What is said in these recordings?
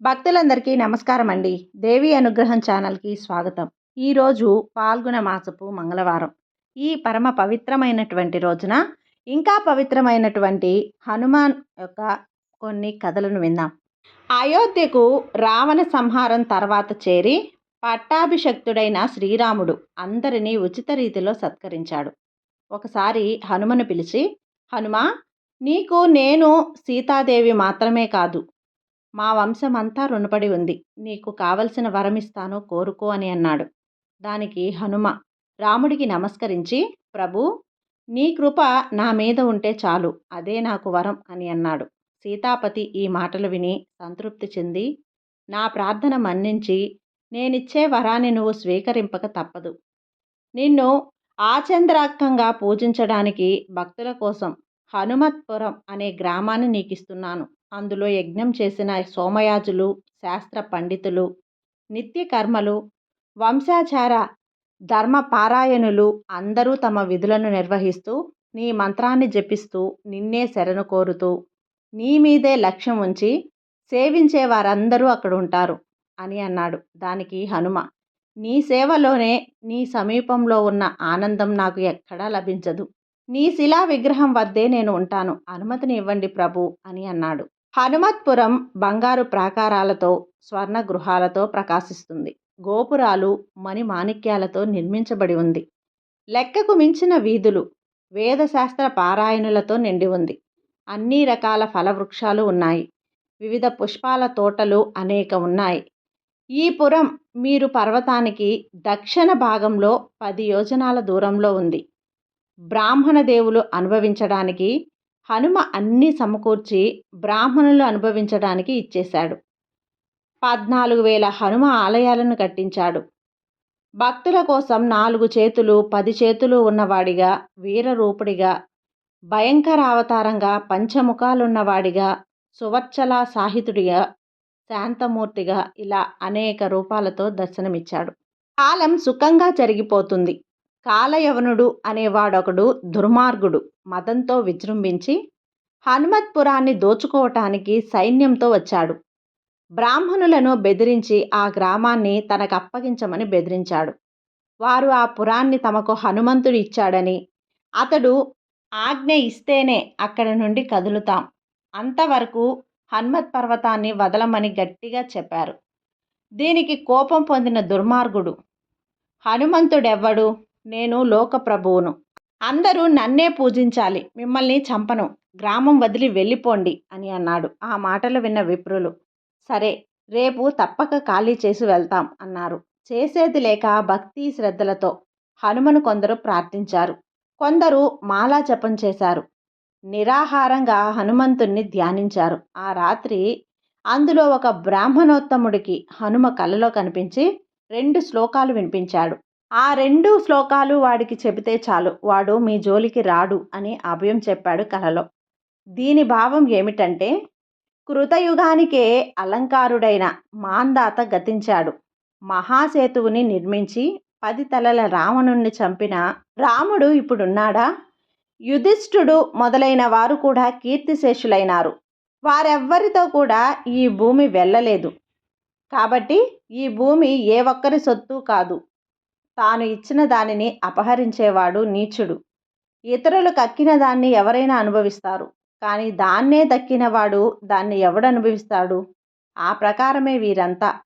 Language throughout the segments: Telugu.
భక్తులందరికీ నమస్కారం అండి దేవి అనుగ్రహం ఛానల్కి స్వాగతం. ఈరోజు పాల్గొన మాసపు మంగళవారం. ఈ పరమ పవిత్రమైనటువంటి రోజున ఇంకా పవిత్రమైనటువంటి హనుమాన్ యొక్క కొన్ని కథలను విందాం. అయోధ్యకు రావణ సంహారం తర్వాత చేరి పట్టాభిషక్తుడైన శ్రీరాముడు అందరినీ ఉచిత రీతిలో సత్కరించాడు. ఒకసారి హనుమను పిలిచి హనుమా నీకు నేను సీతాదేవి మాత్రమే కాదు మా వంశమంతా రుణపడి ఉంది. నీకు కావలసిన వరమిస్తాను కోరుకో అని అన్నాడు. దానికి హనుమ రాముడికి నమస్కరించి ప్రభు నీ కృప నా మీద ఉంటే చాలు అదే నాకు వరం అని అన్నాడు. సీతాపతి ఈ మాటలు విని సంతృప్తి చెంది నా ప్రార్థన మన్నించి నేనిచ్చే వరాన్ని నువ్వు స్వీకరింపక తప్పదు. నిన్ను ఆచంద్రాక్కంగా పూజించడానికి భక్తుల కోసం హనుమత్పురం అనే గ్రామాన్ని నీకు ఇస్తున్నాను అందులో యజ్ఞం చేసిన సోమయాజులు శాస్త్ర పండితులు నిత్యకర్మలు వంశాచార ధర్మ పారాయణులు అందరూ తమ విధులను నిర్వహిస్తూ నీ మంత్రాన్ని జపిస్తూ నిన్నే శరణు కోరుతూ నీ మీదే లక్ష్యం ఉంచి సేవించే వారందరూ అక్కడ ఉంటారు అని అన్నాడు దానికి హనుమ. నీ సేవలోనే నీ సమీపంలో ఉన్న ఆనందం నాకు ఎక్కడా లభించదు. నీ శిలా విగ్రహం వద్దే నేను ఉంటాను. అనుమతిని ఇవ్వండి ప్రభు అని అన్నాడు. హనుమత్పురం బంగారు ప్రాకారాలతో స్వర్ణ గృహాలతో ప్రకాశిస్తుంది. గోపురాలు మణి మాణిక్యాలతో నిర్మించబడి ఉంది. లెక్కకు మించిన వీధులు వేదశాస్త్ర పారాయణులతో నిండి ఉంది. అన్ని రకాల ఫలవృక్షాలు ఉన్నాయి. వివిధ పుష్పాల తోటలు అనేక ఉన్నాయి. ఈ పురం మీరు పర్వతానికి దక్షిణ భాగంలో పది యోజనాల దూరంలో ఉంది. బ్రాహ్మణ దేవులు అనుభవించడానికి హనుమ అన్నీ సమకూర్చి బ్రాహ్మణులు అనుభవించడానికి ఇచ్చేశాడు. పద్నాలుగు వేల హనుమ ఆలయాలను కట్టించాడు. భక్తుల కోసం నాలుగు చేతులు పది చేతులు ఉన్నవాడిగా వీరరూపుడిగా భయంకర అవతారంగా పంచముఖాలున్నవాడిగా సువర్చల సాహితుడిగా శాంతమూర్తిగా ఇలా అనేక రూపాలతో దర్శనమిచ్చాడు. కాలం సుఖంగా జరిగిపోతుంది. కాలయవనుడు అనేవాడొకడు దుర్మార్గుడు. మతంతో విజృంభించి హనుమత్పురాన్ని దోచుకోవటానికి సైన్యంతో వచ్చాడు. బ్రాహ్మణులను బెదిరించి ఆ గ్రామాన్ని తనకు అప్పగించమని బెదిరించాడు. వారు ఆ పురాన్ని తమకు హనుమంతుడు ఇచ్చాడని అతడు ఆజ్ఞ ఇస్తేనే అక్కడి నుండి కదులుతాం. అంతవరకు హనుమత్ పర్వతాన్ని వదలమని గట్టిగా చెప్పారు. దీనికి కోపం పొందిన దుర్మార్గుడు హనుమంతుడెవ్వడు? నేను లోకప్రభువును అందరూ నన్నే పూజించాలి. మిమ్మల్ని చంపను. గ్రామం వదిలి వెళ్ళిపోండి అని అన్నాడు. ఆ మాటలు విన్న విప్రులు. సరే రేపు తప్పక ఖాళీ చేసి వెళ్తాం అన్నారు. చేసేది లేక భక్తి శ్రద్ధలతో హనుమను కొందరు ప్రార్థించారు. కొందరు మాలా జపం చేశారు. నిరాహారంగా హనుమంతుణ్ణి ధ్యానించారు. ఆ రాత్రి అందులో ఒక బ్రాహ్మణోత్తముడికి హనుమ కలలో కనిపించి రెండు శ్లోకాలు వినిపించాడు. ఆ రెండు శ్లోకాలు వాడికి చెబితే చాలు. వాడు మీ జోలికి రాడు అని అభయం చెప్పాడు కలలో. దీని భావం ఏమిటంటే కృతయుగానికే అలంకారుడైన మాందాత గతించాడు. మహాసేతువుని నిర్మించి పది తలల రావణుణ్ణి చంపిన రాముడు ఇప్పుడున్నాడా? యుధిష్ఠుడు మొదలైన వారు కూడా కీర్తిశేషులైనారు. వారెవ్వరితో కూడా ఈ భూమి వెళ్ళలేదు. కాబట్టి ఈ భూమి ఏ ఒక్కరి సొత్తు కాదు. తాను ఇచ్చిన దానిని అపహరించేవాడు నీచుడు. ఇతరులు కక్కిన దాన్ని ఎవరైనా అనుభవిస్తారు. కానీ దాన్నే దక్కినవాడు దాన్ని ఎవడు అనుభవిస్తాడు ఆ ప్రకారమే వీరంతా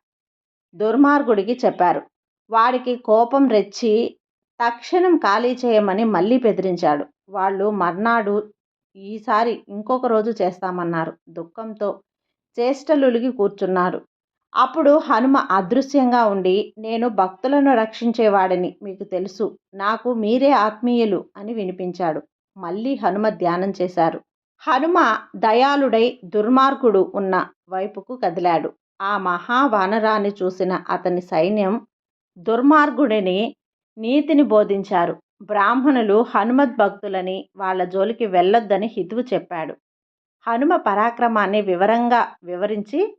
దుర్మార్గుడికి చెప్పారు. వాడికి కోపం రెచ్చి తక్షణం ఖాళీ చేయమని మళ్ళీ బెదిరించాడు. వాళ్ళు మర్నాడు ఈసారి ఇంకొక రోజు చేస్తామన్నారు. దుఃఖంతో చేష్టలులిగి కూర్చున్నారు. అప్పుడు హనుమ అదృశ్యంగా ఉండి నేను భక్తులను రక్షించేవాడని మీకు తెలుసు. నాకు మీరే ఆత్మీయులు అని వినిపించాడు. మళ్ళీ హనుమ ధ్యానం చేశారు. హనుమ దయాళుడై దుర్మార్గుడు ఉన్న వైపుకు కదిలాడు. ఆ మహావానరాన్ని చూసిన అతని సైన్యం దుర్మార్గుడిని నీతిని బోధించారు. బ్రాహ్మణులు హనుమద్ భక్తులని వాళ్ళ జోలికి వెళ్ళొద్దని హితువు చెప్పాడు. హనుమ పరాక్రమాన్ని వివరంగా వివరించి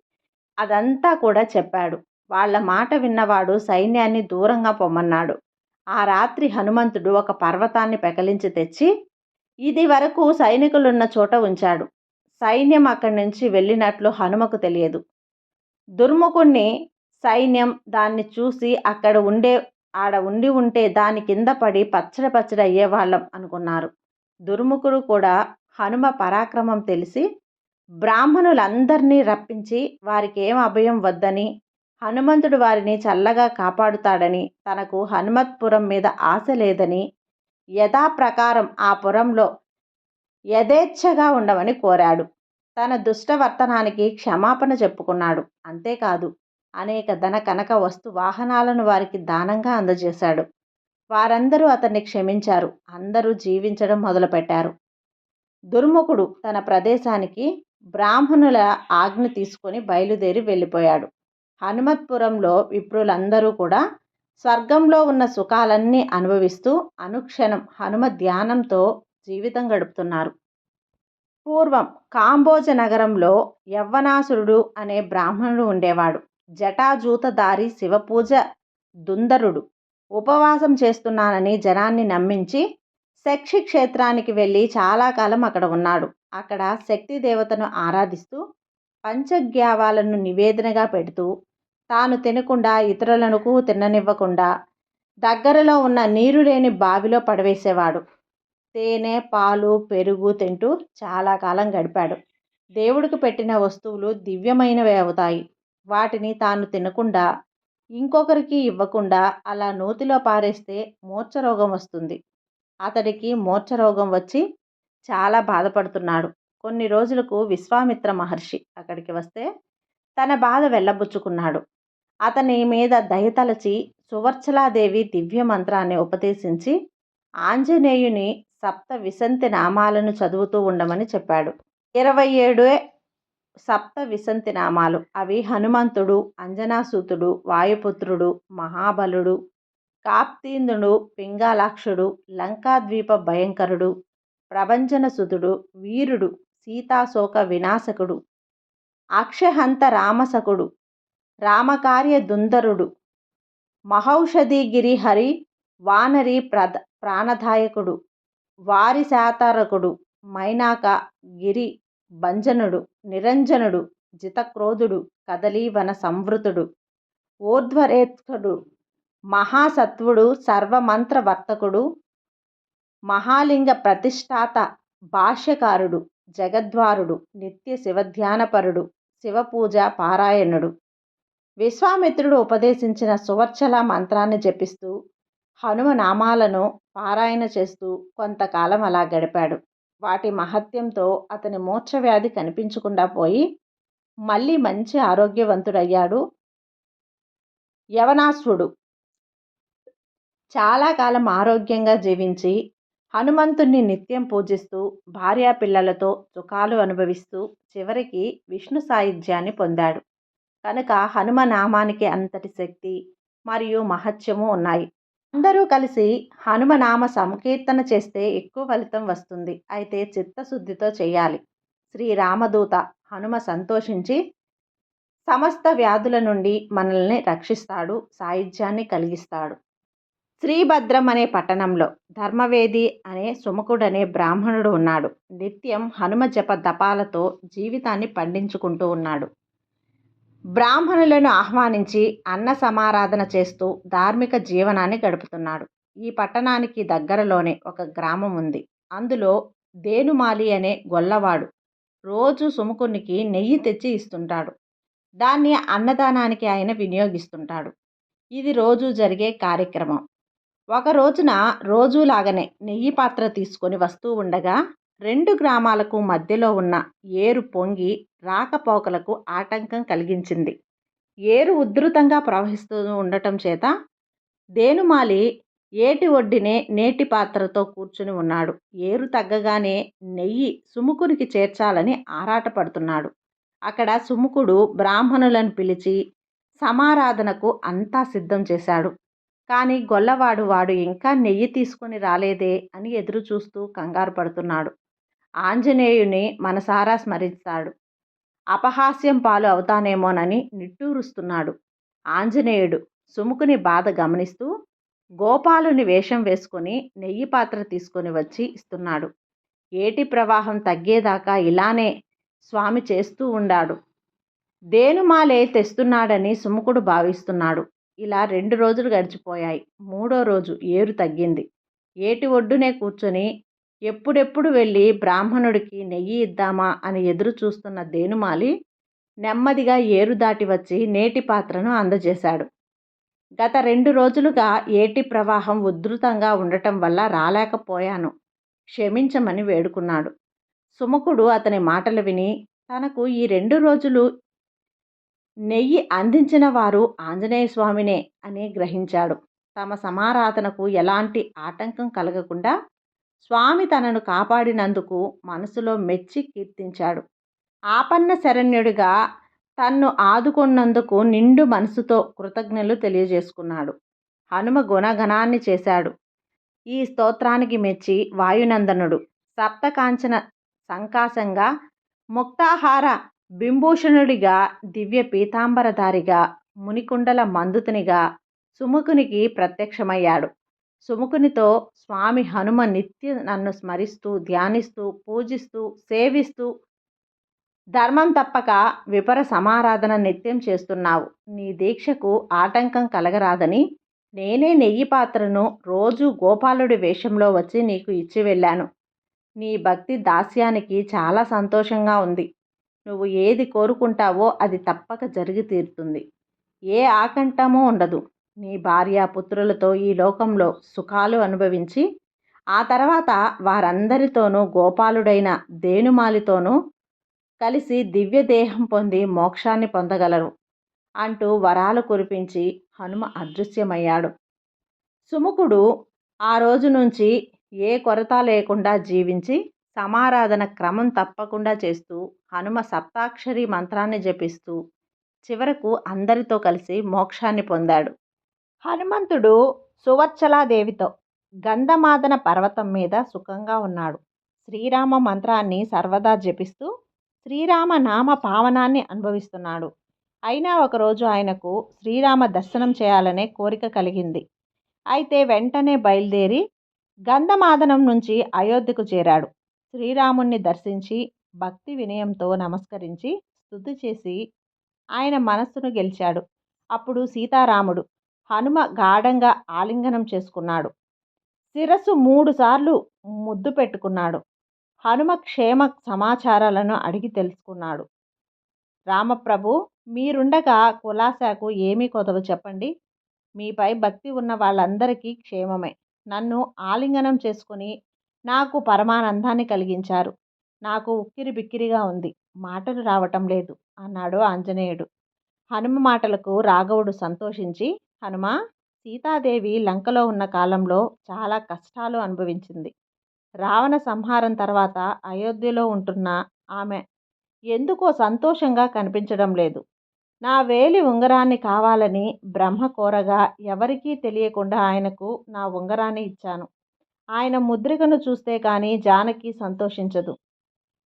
అదంతా కూడా చెప్పాడు. వాళ్ళ మాట విన్నవాడు సైన్యాన్ని దూరంగా పొమ్మన్నాడు. ఆ రాత్రి హనుమంతుడు ఒక పర్వతాన్ని పెకలించి తెచ్చి ఇది వరకు సైనికులున్న చోట ఉంచాడు. సైన్యం అక్కడి నుంచి వెళ్ళినట్లు హనుమకు తెలియదు. దుర్ముఖుణ్ణి సైన్యం దాన్ని చూసి అక్కడ ఉండే ఆడ ఉండి ఉంటే దాని కింద పడి పచ్చడి పచ్చడి అయ్యేవాళ్ళం అనుకున్నారు. దుర్ముఖుడు కూడా హనుమ పరాక్రమం తెలిసి బ్రాహ్మణులందరినీ రప్పించి వారికి ఏం అభయం వద్దని హనుమంతుడు వారిని చల్లగా కాపాడుతాడని తనకు హనుమత్పురం మీద ఆశ లేదని యథాప్రకారం ఆ పురంలో యథేచ్ఛగా ఉండమని కోరాడు. తన దుష్టవర్తనానికి క్షమాపణ చెప్పుకున్నాడు. అంతేకాదు అనేక ధన కనక వస్తు వాహనాలను వారికి దానంగా అందజేశాడు. వారందరూ అతన్ని క్షమించారు. అందరూ జీవించడం మొదలుపెట్టారు. దుర్ముఖుడు తన ప్రదేశానికి బ్రాహ్మణుల ఆజ్ఞ తీసుకొని బయలుదేరి వెళ్ళిపోయాడు. హనుమత్పురంలో విప్రులందరూ కూడా స్వర్గంలో ఉన్న సుఖాలన్నీ అనుభవిస్తూ అనుక్షణం హనుమ ధ్యానంతో జీవితం గడుపుతున్నారు. పూర్వం కాంబోజ నగరంలో యవ్వనాసురుడు అనే బ్రాహ్మణుడు ఉండేవాడు. జటాజూతదారి శివపూజ దుందరుడు. ఉపవాసం చేస్తున్నానని జనాన్ని నమ్మించి శక్షి క్షేత్రానికి వెళ్ళి చాలా కాలం అక్కడ ఉన్నాడు. అక్కడ శక్తి దేవతను ఆరాధిస్తూ పంచగ్యావాలను నివేదనగా పెడుతూ తాను తినకుండా ఇతరులకు తిననివ్వకుండా దగ్గరలో ఉన్న నీరు లేని బావిలో పడవేసేవాడు. తేనె పాలు పెరుగు తింటూ చాలా కాలం గడిపాడు. దేవుడికి పెట్టిన వస్తువులు దివ్యమైనవి అవుతాయి. వాటిని తాను తినకుండా ఇంకొకరికి ఇవ్వకుండా అలా నూతిలో పారేస్తే మూర్ఛరోగం వస్తుంది. అతడికి మూర్ఛరోగం వచ్చి చాలా బాధపడుతున్నాడు. కొన్ని రోజులకు విశ్వామిత్ర మహర్షి అక్కడికి వస్తే తన బాధ వెళ్ళబుచ్చుకున్నాడు. అతని మీద దయతలచి సువర్చలాదేవి దివ్య మంత్రాన్ని ఉపదేశించి ఆంజనేయుని సప్త విసంతి నామాలను చదువుతూ ఉండమని చెప్పాడు. ఇరవై ఏడు సప్త విసంతి నామాలు. అవి హనుమంతుడు అంజనాసూతుడు వాయుపుత్రుడు మహాబలుడు కాప్తీందుడు పింగాలాక్షుడు లంకాద్వీప భయంకరుడు ప్రభంజనసుతుడు వీరుడు సీతాశోక వినాశకుడు అక్షహంత రామసకుడు రామకార్య దుందరుడు మహౌషధి గిరిహరి వానరి ప్రద ప్రాణదాయకుడు వారి శాతారకుడు మైనాక గిరి భంజనుడు నిరంజనుడు జితక్రోధుడు కదలీవన సంవృతుడు ఊర్ధ్వరేత్కుడు మహాసత్వుడు సర్వమంత్రవర్తకుడు మహాలింగ ప్రతిష్టాత భాష్యకారుడు జగద్వారుడు నిత్య శివధ్యానపరుడు శివపూజ పారాయణుడు. విశ్వామిత్రుడు ఉపదేశించిన సువర్చల మంత్రాన్ని జపిస్తూ హనుమ నామాలను పారాయణ చేస్తూ కొంతకాలం అలా గడిపాడు. వాటి మహత్యంతో అతని మూర్ఛవ్యాధి కనిపించకుండా పోయి మళ్ళీ మంచి ఆరోగ్యవంతుడయ్యాడు యవనాశ్వుడు. చాలా కాలం ఆరోగ్యంగా జీవించి హనుమంతుణ్ణి నిత్యం పూజిస్తూ భార్యా పిల్లలతో సుఖాలు అనుభవిస్తూ చివరికి విష్ణు సాయుధ్యాన్ని పొందాడు. కనుక హనుమ నామానికి అంతటి శక్తి మరియు మహత్యము ఉన్నాయి. అందరూ కలిసి హనుమనామ సంకీర్తన చేస్తే ఎక్కువ ఫలితం వస్తుంది. అయితే చిత్తశుద్ధితో చేయాలి. శ్రీ రామదూత హనుమ సంతోషించి సమస్త వ్యాధుల నుండి మనల్ని రక్షిస్తాడు సాయుధ్యాన్ని కలిగిస్తాడు. శ్రీభద్రం అనే పట్టణంలో ధర్మవేది అనే సుముఖుడనే బ్రాహ్మణుడు ఉన్నాడు. నిత్యం హనుమ జప దపాలతో జీవితాన్ని పండించుకుంటూ ఉన్నాడు. బ్రాహ్మణులను ఆహ్వానించి అన్న సమారాధన చేస్తూ ధార్మిక జీవనాన్ని గడుపుతున్నాడు. ఈ పట్టణానికి దగ్గరలోనే ఒక గ్రామం ఉంది. అందులో దేనుమాలి అనే గొల్లవాడు రోజు సుముకునికి నెయ్యి తెచ్చి ఇస్తుంటాడు. దాన్ని అన్నదానానికి ఆయన వినియోగిస్తుంటాడు. ఇది రోజు జరిగే కార్యక్రమం. ఒక రోజున రోజులాగనే నెయ్యి పాత్ర తీసుకొని వస్తూ ఉండగా రెండు గ్రామాలకు మధ్యలో ఉన్న ఏరు పొంగి రాకపోకలకు ఆటంకం కలిగించింది. ఏరు ఉధృతంగా ప్రవహిస్తూ ఉండటం చేత దేనుమాలి ఏటి ఒడ్డినే నేటి పాత్రతో కూర్చుని ఉన్నాడు. ఏరు తగ్గగానే నెయ్యి సుముకునికి చేర్చాలని ఆరాటపడుతున్నాడు. అక్కడ సుముకుడు బ్రాహ్మణులను పిలిచి సమారాధనకు అంతా సిద్ధం చేశాడు. కానీ గొల్లవాడు వాడు ఇంకా నెయ్యి తీసుకొని రాలేదే అని ఎదురు చూస్తూ కంగారు పడుతున్నాడు. ఆంజనేయుని మనసారా స్మరిస్తాడు. అపహాస్యం పాలు అవుతానేమోనని నిట్టూరుస్తున్నాడు. ఆంజనేయుడు సుముకుని బాధ గమనిస్తూ గోపాలుని వేషం వేసుకొని నెయ్యి పాత్ర తీసుకొని వచ్చి ఇస్తున్నాడు. ఏటి ప్రవాహం తగ్గేదాకా ఇలానే స్వామి చేస్తూ ఉండాడు. దేనుమాలే తెస్తున్నాడని సుముకుడు భావిస్తున్నాడు. ఇలా రెండు రోజులు గడిచిపోయాయి. మూడో రోజు ఏరు తగ్గింది. ఏటి ఒడ్డునే కూర్చొని ఎప్పుడెప్పుడు వెళ్ళి బ్రాహ్మణుడికి నెయ్యి ఇద్దామా అని ఎదురు చూస్తున్న దేనుమాలి నెమ్మదిగా ఏరు దాటి వచ్చి నేటి పాత్రను అందజేశాడు. గత రెండు రోజులుగా ఏటి ప్రవాహం ఉధృతంగా ఉండటం వల్ల రాలేకపోయాను. క్షమించమని వేడుకున్నాడు. సుముఖుడు అతని మాటలు విని తనకు ఈ రెండు రోజులు నెయ్యి అందించిన వారు ఆంజనేయ స్వామినే అని గ్రహించాడు. తమ సమారాధనకు ఎలాంటి ఆటంకం కలగకుండా స్వామి తనను కాపాడినందుకు మనసులో మెచ్చి కీర్తించాడు. ఆపన్న శరణ్యుడిగా తన్ను ఆదుకున్నందుకు నిండు మనసుతో కృతజ్ఞతలు తెలియజేసుకున్నాడు. హనుమ గుణగణాన్ని చేశాడు. ఈ స్తోత్రానికి మెచ్చి వాయునందనుడు సప్తకాంచన సంకాశంగా ముక్తాహార బింభూషణుడిగా దివ్య పీతాంబరధారిగా మునికుండల మందుతునిగా సుముఖునికి ప్రత్యక్షమయ్యాడు. సుముఖునితో స్వామి హనుమ నిత్య నన్ను స్మరిస్తూ ధ్యానిస్తూ పూజిస్తూ సేవిస్తూ ధర్మం తప్పక విపర సమారాధన నిత్యం చేస్తున్నావు. నీ దీక్షకు ఆటంకం కలగరాదని నేనే నెయ్యి పాత్రను రోజు గోపాలుడి వేషంలో వచ్చి నీకు ఇచ్చి వెళ్ళాను. నీ భక్తి దాస్యానికి చాలా సంతోషంగా ఉంది. నువ్వు ఏది కోరుకుంటావో అది తప్పక జరిగి తీరుతుంది. ఏ ఆకంఠమూ ఉండదు. నీ భార్య పుత్రులతో ఈ లోకంలో సుఖాలు అనుభవించి ఆ తర్వాత వారందరితోనూ గోపాలుడైన దేనుమాలితోనూ కలిసి దివ్య దేహం పొంది మోక్షాన్ని పొందగలరు అంటూ వరాలు కురిపించి హనుమ అదృశ్యమయ్యాడు. సుముఖుడు ఆ రోజు నుంచి ఏ కొరత లేకుండా జీవించి సమారాధన క్రమం తప్పకుండా చేస్తూ హనుమ సప్తాక్షరి మంత్రాన్ని జపిస్తూ చివరకు అందరితో కలిసి మోక్షాన్ని పొందాడు. హనుమంతుడు సువర్చలాదేవితో గంధమాదన పర్వతం మీద సుఖంగా ఉన్నాడు. శ్రీరామ మంత్రాన్ని సర్వదా జపిస్తూ శ్రీరామ నామ పావనాన్ని అనుభవిస్తున్నాడు. అయినా ఒకరోజు ఆయనకు శ్రీరామ దర్శనం చేయాలనే కోరిక కలిగింది. అయితే వెంటనే బయలుదేరి గంధమాదనం నుంచి అయోధ్యకు చేరాడు. శ్రీరాముణ్ణి దర్శించి భక్తి వినయంతో నమస్కరించి స్థుతి చేసి ఆయన మనస్సును గెలిచాడు. అప్పుడు సీతారాముడు హనుమ గాఢంగా ఆలింగనం చేసుకున్నాడు. శిరస్సు మూడుసార్లు ముద్దు పెట్టుకున్నాడు. హనుమ క్షేమ సమాచారాలను అడిగి తెలుసుకున్నాడు. రామప్రభు మీరుండగా కులాసాకు ఏమీ కొదవ చెప్పండి. మీపై భక్తి ఉన్న వాళ్ళందరికీ క్షేమమే. నన్ను ఆలింగనం చేసుకుని నాకు పరమానందాన్ని కలిగించారు. నాకు ఉక్కిరి బిక్కిరిగా ఉంది. మాటలు రావటం లేదు అన్నాడు ఆంజనేయుడు. హనుమ మాటలకు రాఘవుడు సంతోషించి హనుమ సీతాదేవి లంకలో ఉన్న కాలంలో చాలా కష్టాలు అనుభవించింది. రావణ సంహారం తర్వాత అయోధ్యలో ఉంటున్న ఆమె ఎందుకో సంతోషంగా కనిపించడం లేదు. నా వేలి ఉంగరాన్ని కావాలని బ్రహ్మ కోరగా ఎవరికీ తెలియకుండా ఆయనకు నా ఉంగరాన్ని ఇచ్చాను. ఆయన ముద్రికను చూస్తే కానీ జానకి సంతోషించదు.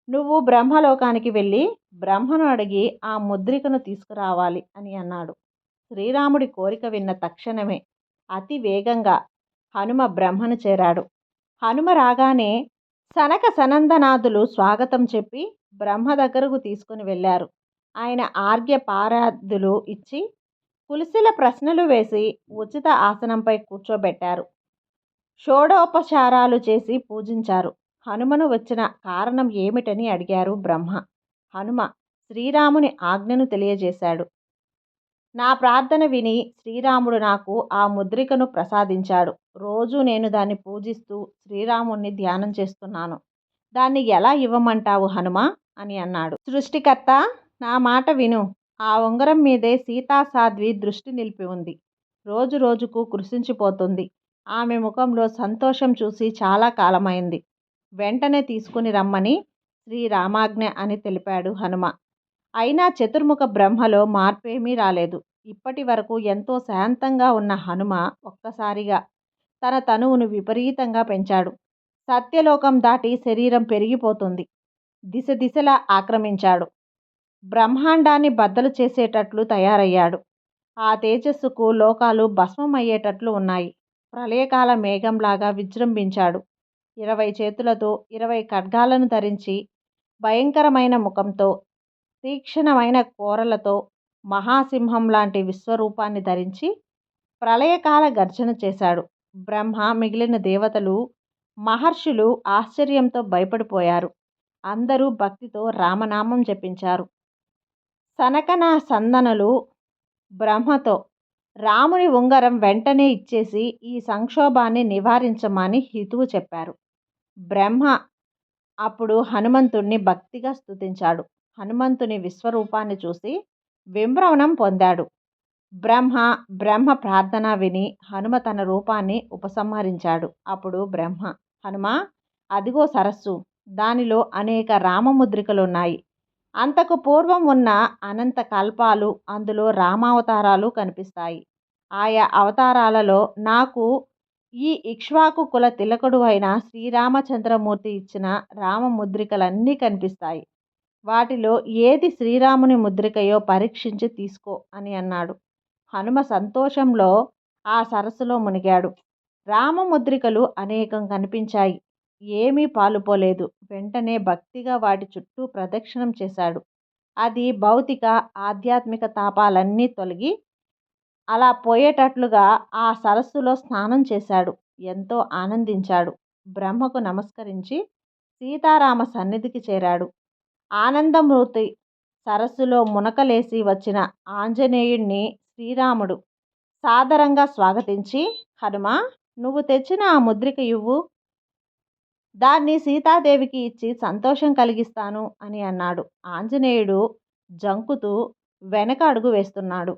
నువ్వు బ్రహ్మలోకానికి వెళ్ళి బ్రహ్మను అడిగి ఆ ముద్రికను తీసుకురావాలి అని అన్నాడు. శ్రీరాముడి కోరిక విన్న తక్షణమే అతి వేగంగా హనుమ బ్రహ్మను చేరాడు. హనుమ రాగానే సనక సనందనాథులు స్వాగతం చెప్పి బ్రహ్మ దగ్గరకు తీసుకుని వెళ్ళారు. ఆయన ఆర్గ్య పారాధులు ఇచ్చి కులిసిల ప్రశ్నలు వేసి ఉచిత ఆసనంపై కూర్చోబెట్టారు. షోడోపచారాలు చేసి పూజించారు. హనుమను వచ్చిన కారణం ఏమిటని అడిగారు బ్రహ్మ. హనుమ శ్రీరాముని ఆజ్ఞను తెలియజేశాడు. నా ప్రార్థన విని శ్రీరాముడు నాకు ఆ ముద్రికను ప్రసాదించాడు. రోజు నేను దాన్ని పూజిస్తూ శ్రీరాముణ్ణి ధ్యానం చేస్తున్నాను. దాన్ని ఎలా ఇవ్వమంటావు హనుమ? అని అన్నాడు. సృష్టికర్త నా మాట విను. ఆ ఉంగరం మీదే సీతాసాధ్వి దృష్టి నిలిపి ఉంది. రోజు రోజుకు కృషించిపోతుంది ఆమె ముఖంలో సంతోషం చూసి చాలా కాలమైంది. వెంటనే తీసుకుని రమ్మని శ్రీరామాజ్ఞ అని తెలిపాడు హనుమ. అయినా చతుర్ముఖ బ్రహ్మలో మార్పేమీ రాలేదు. ఇప్పటి వరకు ఎంతో శాంతంగా ఉన్న హనుమ ఒక్కసారిగా తన తనువును విపరీతంగా పెంచాడు. సత్యలోకం దాటి శరీరం పెరిగిపోతుంది. దిశ దిశలా ఆక్రమించాడు. బ్రహ్మాండాన్ని బద్దలు చేసేటట్లు తయారయ్యాడు. ఆ తేజస్సుకు లోకాలు భస్మమయ్యేటట్లు ఉన్నాయి. ప్రళయకాల మేఘంలాగా విజృంభించాడు. ఇరవై చేతులతో ఇరవై ఖడ్గాలను ధరించి భయంకరమైన ముఖంతో తీక్షణమైన కోరలతో మహాసింహం లాంటి విశ్వరూపాన్ని ధరించి ప్రళయకాల గర్జన చేశాడు. బ్రహ్మ మిగిలిన దేవతలు మహర్షులు ఆశ్చర్యంతో భయపడిపోయారు. అందరూ భక్తితో రామనామం జపించారు. సనకన సందనలు బ్రహ్మతో రాముని ఉంగరం వెంటనే ఇచ్చేసి ఈ సంక్షోభాన్ని నివారించమని హితువు చెప్పారు. బ్రహ్మ అప్పుడు హనుమంతుణ్ణి భక్తిగా స్తుతించాడు. హనుమంతుని విశ్వరూపాన్ని చూసి విమ్రవణం పొందాడు. బ్రహ్మ బ్రహ్మ ప్రార్థన విని హనుమ తన రూపాన్ని ఉపసంహరించాడు. అప్పుడు బ్రహ్మ హనుమ అదిగో సరస్సు దానిలో అనేక రామముద్రికలున్నాయి. అంతకు పూర్వం ఉన్న అనంత కల్పాలు అందులో రామావతారాలు కనిపిస్తాయి. ఆయా అవతారాలలో నాకు ఈ ఇక్ష్వాకు కుల తిలకుడు అయిన శ్రీరామచంద్రమూర్తి ఇచ్చిన రామముద్రికలన్నీ కనిపిస్తాయి. వాటిలో ఏది శ్రీరాముని ముద్రికయో పరీక్షించి తీసుకో అని అన్నాడు. హనుమ సంతోషంలో ఆ సరస్సులో మునిగాడు. రామముద్రికలు అనేకం కనిపించాయి. ఏమీ పాలుపోలేదు. వెంటనే భక్తిగా వాటి చుట్టూ ప్రదక్షిణం చేశాడు. అది భౌతిక ఆధ్యాత్మిక తాపాలన్నీ తొలగి అలా పోయేటట్లుగా ఆ సరస్సులో స్నానం చేశాడు. ఎంతో ఆనందించాడు. బ్రహ్మకు నమస్కరించి సీతారామ సన్నిధికి చేరాడు. ఆనందమూర్తి సరస్సులో మునకలేసి వచ్చిన ఆంజనేయుణ్ణి శ్రీరాముడు సాదరంగా స్వాగతించి హనుమ నువ్వు తెచ్చిన ఆ ముద్రిక ఇవ్వు. దాన్ని సీతాదేవికి ఇచ్చి సంతోషం కలిగిస్తాను అని అన్నాడు. ఆంజనేయుడు జంకుతూ వెనక అడుగు వేస్తున్నాడు.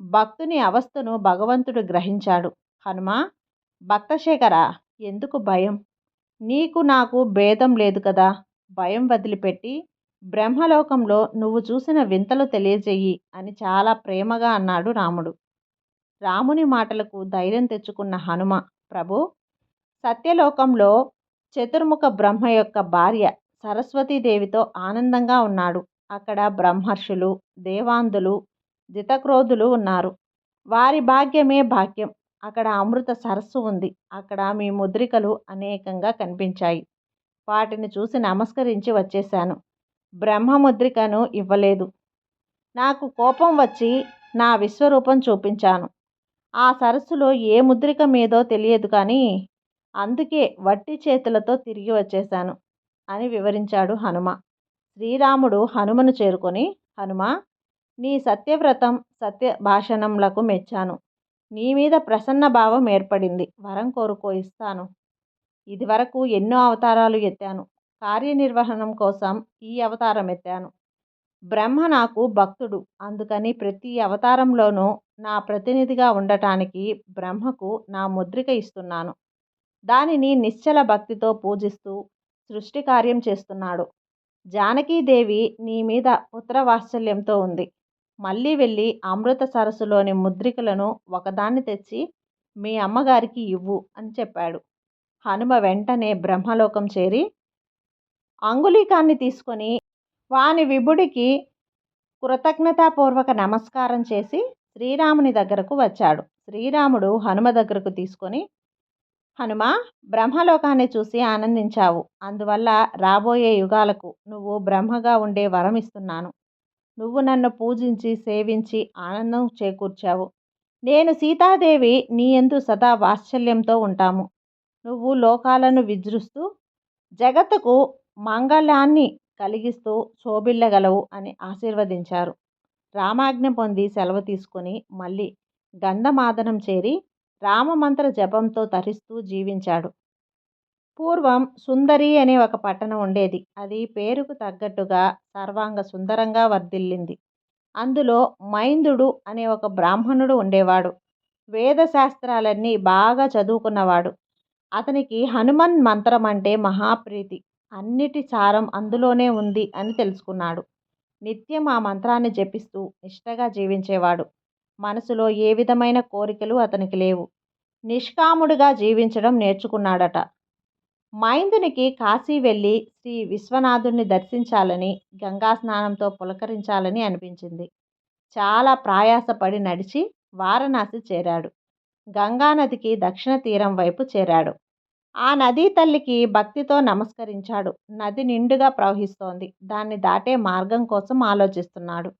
భక్తుని అవస్థను భగవంతుడు గ్రహించాడు. హనుమ భక్తశేఖర ఎందుకు భయం? నీకు నాకు భేదం లేదు కదా? భయం వదిలిపెట్టి బ్రహ్మలోకంలో నువ్వు చూసిన వింతలు తెలియజేయి అని చాలా ప్రేమగా అన్నాడు రాముడు. రాముని మాటలకు ధైర్యం తెచ్చుకున్న హనుమ ప్రభు సత్యలోకంలో చతుర్ముఖ బ్రహ్మ యొక్క భార్య సరస్వతీదేవితో ఆనందంగా ఉన్నాడు. అక్కడ బ్రహ్మర్షులు దేవాంధులు జితక్రోధులు ఉన్నారు. వారి భాగ్యమే భాగ్యం. అక్కడ అమృత సరస్సు ఉంది. అక్కడ మీ ముద్రికలు అనేకంగా కనిపించాయి. వాటిని చూసి నమస్కరించి వచ్చేశాను. బ్రహ్మ ముద్రికను ఇవ్వలేదు. నాకు కోపం వచ్చి నా విశ్వరూపం చూపించాను. ఆ సరస్సులో ఏ ముద్రిక మీదో తెలియదు కానీ అందుకే వట్టి చేతులతో తిరిగి వచ్చేశాను అని వివరించాడు హనుమ. శ్రీరాముడు హనుమను చేరుకొని హనుమ నీ సత్యవ్రతం సత్య భాషణంలకు మెచ్చాను. నీ మీద ప్రసన్న భావం ఏర్పడింది. వరం కోరుకో ఇస్తాను. ఇదివరకు ఎన్నో అవతారాలు ఎత్తాను. కార్యనిర్వహణం కోసం ఈ అవతారం ఎత్తాను. బ్రహ్మ నాకు భక్తుడు. అందుకని ప్రతి అవతారంలోనూ నా ప్రతినిధిగా ఉండటానికి బ్రహ్మకు నా ముద్రిక ఇస్తున్నాను. దానిని నిశ్చల భక్తితో పూజిస్తూ సృష్టి కార్యం చేస్తున్నాడు. జానకీదేవి నీ మీద పుత్రవాత్సల్యంతో ఉంది. మళ్ళీ వెళ్ళి అమృత సరస్సులోని ముద్రికలను ఒకదాన్ని తెచ్చి మీ అమ్మగారికి ఇవ్వు అని చెప్పాడు. హనుమ వెంటనే బ్రహ్మలోకం చేరి అంగుళీకాన్ని తీసుకొని వాని విభుడికి కృతజ్ఞతాపూర్వక నమస్కారం చేసి శ్రీరాముని దగ్గరకు వచ్చాడు. శ్రీరాముడు హనుమ దగ్గరకు తీసుకొని హనుమ బ్రహ్మలోకాన్ని చూసి ఆనందించావు. అందువల్ల రాబోయే యుగాలకు నువ్వు బ్రహ్మగా ఉండే వరం ఇస్తున్నాను. నువ్వు నన్ను పూజించి సేవించి ఆనందం చేకూర్చావు. నేను సీతాదేవి నీ ఎందు సదా వాత్సల్యంతో ఉంటాము. నువ్వు లోకాలను విజృస్తూ జగత్తుకు మంగళాన్ని కలిగిస్తూ శోభిల్లగలవు అని ఆశీర్వదించారు. రామాజ్ఞ పొంది సెలవు తీసుకొని మళ్ళీ గంధమాదనం చేరి రామమంత్ర జపంతో తరిస్తూ జీవించాడు. పూర్వం సుందరి అనే ఒక పట్టణం ఉండేది. అది పేరుకు తగ్గట్టుగా సర్వాంగ సుందరంగా వర్ధిల్లింది. అందులో మైందుడు అనే ఒక బ్రాహ్మణుడు ఉండేవాడు. వేదశాస్త్రాలన్నీ బాగా చదువుకున్నవాడు. అతనికి హనుమన్ మంత్రం అంటే మహాప్రీతి. అన్నిటి సారం అందులోనే ఉంది అని తెలుసుకున్నాడు. నిత్యం ఆ మంత్రాన్ని జపిస్తూ నిష్టగా జీవించేవాడు. మనసులో ఏ విధమైన కోరికలు అతనికి లేవు. నిష్కాముడిగా జీవించడం నేర్చుకున్నాడట. మైందునికి కాశీ వెళ్ళి శ్రీ విశ్వనాథుణ్ణి దర్శించాలని గంగా స్నానంతో పులకరించాలని అనిపించింది. చాలా ప్రయాసపడి నడిచి వారణాసి చేరాడు. గంగానదికి దక్షిణ తీరం వైపు చేరాడు. ఆ నదీ తల్లికి భక్తితో నమస్కరించాడు. నది నిండుగా ప్రవహిస్తోంది. దాన్ని దాటే మార్గం కోసం ఆలోచిస్తున్నాడు.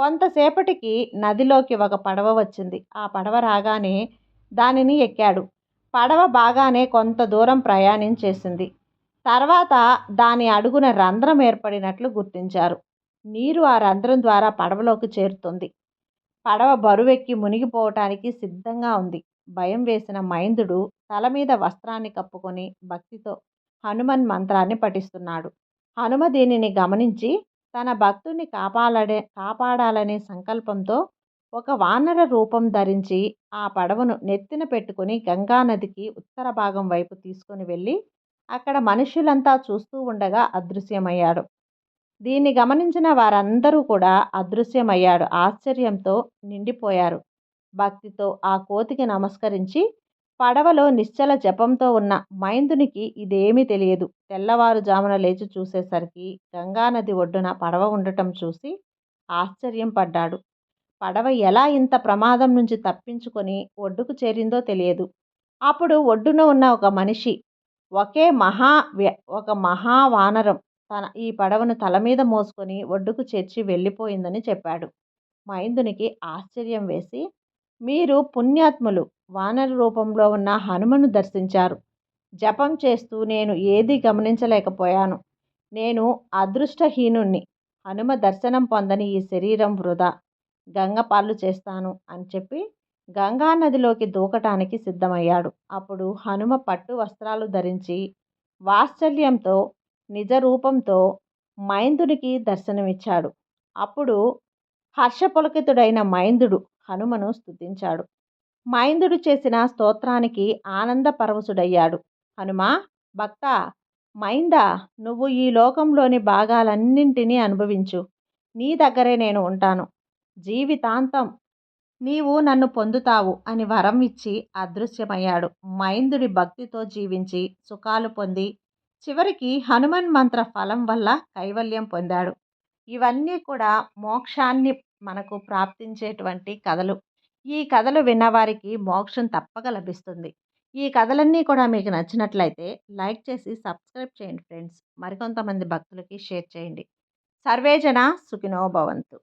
కొంతసేపటికి నదిలోకి ఒక పడవ వచ్చింది. ఆ పడవ రాగానే దానిని ఎక్కాడు. పడవ బాగానే కొంత దూరం ప్రయాణించేసింది. తర్వాత దాని అడుగున రంధ్రం ఏర్పడినట్లు గుర్తించారు. నీరు ఆ రంధ్రం ద్వారా పడవలోకి చేరుతుంది. పడవ బరువెక్కి మునిగిపోవటానికి సిద్ధంగా ఉంది. భయం వేసిన మైందుడు తల మీద వస్త్రాన్ని కప్పుకొని భక్తితో హనుమన్ మంత్రాన్ని పఠిస్తున్నాడు. హనుమ దీనిని గమనించి తన భక్తుని కాపాడడే కాపాడాలనే సంకల్పంతో ఒక వానర రూపం ధరించి ఆ పడవను నెత్తిన పెట్టుకుని గంగానదికి ఉత్తర భాగం వైపు తీసుకొని వెళ్ళి అక్కడ మనుషులంతా చూస్తూ ఉండగా అదృశ్యమయ్యాడు. దీన్ని గమనించిన వారందరూ కూడా అదృశ్యమయ్యాడు ఆశ్చర్యంతో నిండిపోయారు. భక్తితో ఆ కోతికి నమస్కరించి పడవలో నిశ్చల జపంతో ఉన్న మైందునికి ఇదేమీ తెలియదు. తెల్లవారుజామున లేచి చూసేసరికి గంగానది ఒడ్డున పడవ ఉండటం చూసి ఆశ్చర్యం పడ్డాడు. పడవ ఎలా ఇంత ప్రమాదం నుంచి తప్పించుకొని ఒడ్డుకు చేరిందో తెలియదు. అప్పుడు ఒడ్డున ఉన్న ఒక మనిషి ఒకే మహా ఒక మహావానరం తన ఈ పడవను తల మీద మోసుకొని ఒడ్డుకు చేర్చి వెళ్ళిపోయిందని చెప్పాడు. మైందునికి ఆశ్చర్యం వేసి మీరు పుణ్యాత్ములు. వానర రూపంలో ఉన్న హనుమను దర్శించారు. జపం చేస్తూ నేను ఏది గమనించలేకపోయాను. నేను అదృష్టహీనుణ్ణి. హనుమ దర్శనం పొందని ఈ శరీరం వృధా. గంగపాలు చేస్తాను అని చెప్పి గంగా నదిలోకి దూకటానికి సిద్ధమయ్యాడు. అప్పుడు హనుమ పట్టు వస్త్రాలు ధరించి వాత్సల్యంతో నిజ రూపంతో మైందునికి దర్శనమిచ్చాడు. అప్పుడు హర్షపులకితుడైన మైందుడు హనుమను స్థుతించాడు మైందుడు చేసిన స్తోత్రానికి ఆనంద పరవశుడయ్యాడు. హనుమా భక్త మైంద నువ్వు ఈ లోకంలోని భాగాలన్నింటినీ అనుభవించు. నీ దగ్గరే నేను ఉంటాను. జీవితాంతం నీవు నన్ను పొందుతావు అని వరం ఇచ్చి అదృశ్యమయ్యాడు. మైందుడి భక్తితో జీవించి సుఖాలు పొంది చివరికి హనుమన్ మంత్ర ఫలం వల్ల కైవల్యం పొందాడు. ఇవన్నీ కూడా మోక్షాన్ని మనకు ప్రాప్తించేటువంటి కథలు. ఈ కథలు విన్నవారికి మోక్షం తప్పక లభిస్తుంది. ఈ కథలన్నీ కూడా మీకు నచ్చినట్లయితే లైక్ చేసి సబ్స్క్రైబ్ చేయండి ఫ్రెండ్స్. మరికొంతమంది భక్తులకి షేర్ చేయండి. సర్వేజన సుఖినో భవంతు.